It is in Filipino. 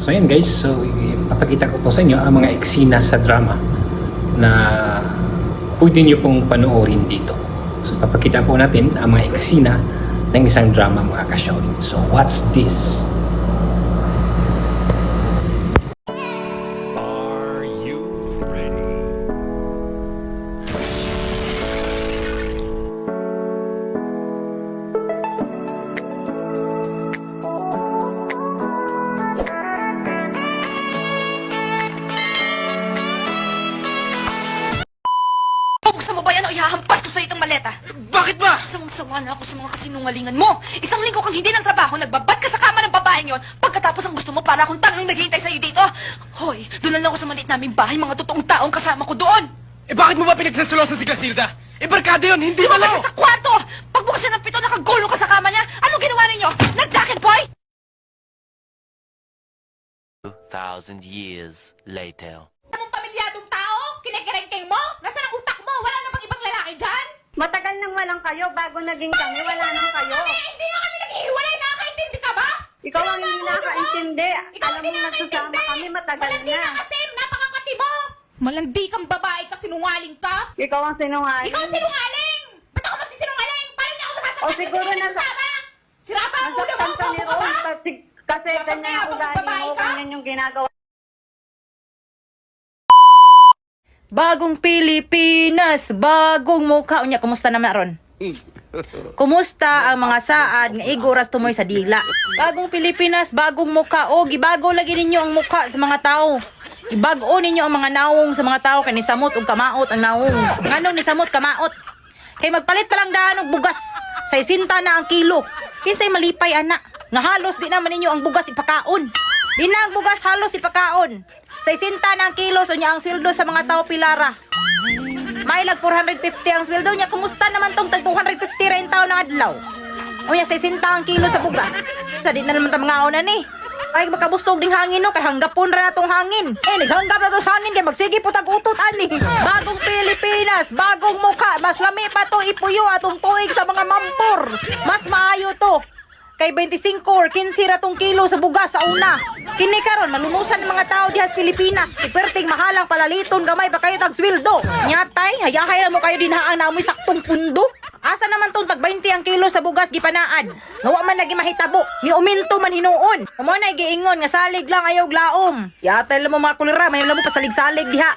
So yan guys, so papakita ko po sa inyo ang mga eksena sa drama na pwede nyo pong panoorin dito. So papakita po natin ang mga eksena ng isang drama mga kasyawin. So what's this? Buksan mo ba yan o ihahampas ko sa itong maleta? Bakit ba? Sawang-sawa na ako sa mga kasinungalingan mo. Isang linggo kang hindi ng trabaho, nagbabad ka sa kama ng babaeng yon. Pagkatapos ang gusto mo para akong tangang naghihintay sa'yo dito. Hoy, doon lang ako sa maliit naming bahay, mga totoong taong kasama ko doon. Eh bakit mo ba pinagsasulosan si Glasilda? Eh barkada yun, hindi Di ba malo! siya sa kwarto? Pagbukas siya ng pito, nakagulong ka sa kama niya. Anong ginawa ninyo? Nag-jacket boy? 2,000 years later. mong pamilyadong tao? Kinikerengkeng mo? Nasaan ang utak mo? Wala na bang ibang lalaki dyan? Walang kayo, bago naging kami, wala nang kayo. Kami, hindi nga kami naghihiwalay, nakakaintindi ka ba? Ikaw ang hindi. Ikaw Alam mo nagsasama nakakaintindi. kami, matagal Malandi na. na kasi, napakakati mo. Malandi kang babae ka, sinungaling ka. Ikaw ang sinungaling. Ikaw ang sinungaling! Ba't ako magsisinungaling? Paano niya ako masasaktan? O, siguro nasa- nagsasama? Sira ba ang ulo mo? Nasaktan ka ni? Rose kasi, kasi Dapat ganyan may ang habang ugali mo, ka? ganyan yung ginagawa. Bagong Pilipinas, bagong mukha. Unya, kumusta naman ron? Kumusta ang mga saad nga iguras tumoy sa dila? Bagong Pilipinas, bagong mukha. O, gibago lagi ninyo ang mukha sa mga tao. Ibago ninyo ang mga nawong sa mga tao kay ni samot ug kamaot ang nawong. Nganong ni samot kamaot? Kay magpalit pa lang daan og bugas. Sa isinta na ang kilo. Kinsay malipay ana. Nga halos di naman ninyo ang bugas ipakaon. Di na ang bugas halos ipakaon. Sa isinta na ang kilo so niya ang sweldo sa mga tao pilara. May lag 450 ang sweldo niya. Kumusta naman tong tag 250 rin tao ng adlaw? O niya, 60 ang kilo sa bugas. Sa di na naman ta mga una ni. Ay, makabusog ding hangin no, kay hanggapon ra na tong hangin. Eh, naghanggap na to sa hangin, kay magsige po tag-utot ani. Bagong Pilipinas, bagong mukha, mas lami pa to ipuyo atong tuig sa mga mampor. Mas maayo to. Kay 25 or 15 ra tong kilo sa bugas sa una. Kini karon malumusan ng mga tao diha sa Pilipinas. Iperting mahalang palaliton gamay ba kayo tag sweldo. Nyatay, hayahay na mo kayo din haang namoy saktong pundo. Asa naman tong tag 20 ang kilo sa bugas gipanaan. Ngawa man lagi mahitabo, ni uminto man hinuon. Kamo na giingon nga salig lang ayaw glaom. Yatay lang mo mga kulira, may mo pasalig-salig diha.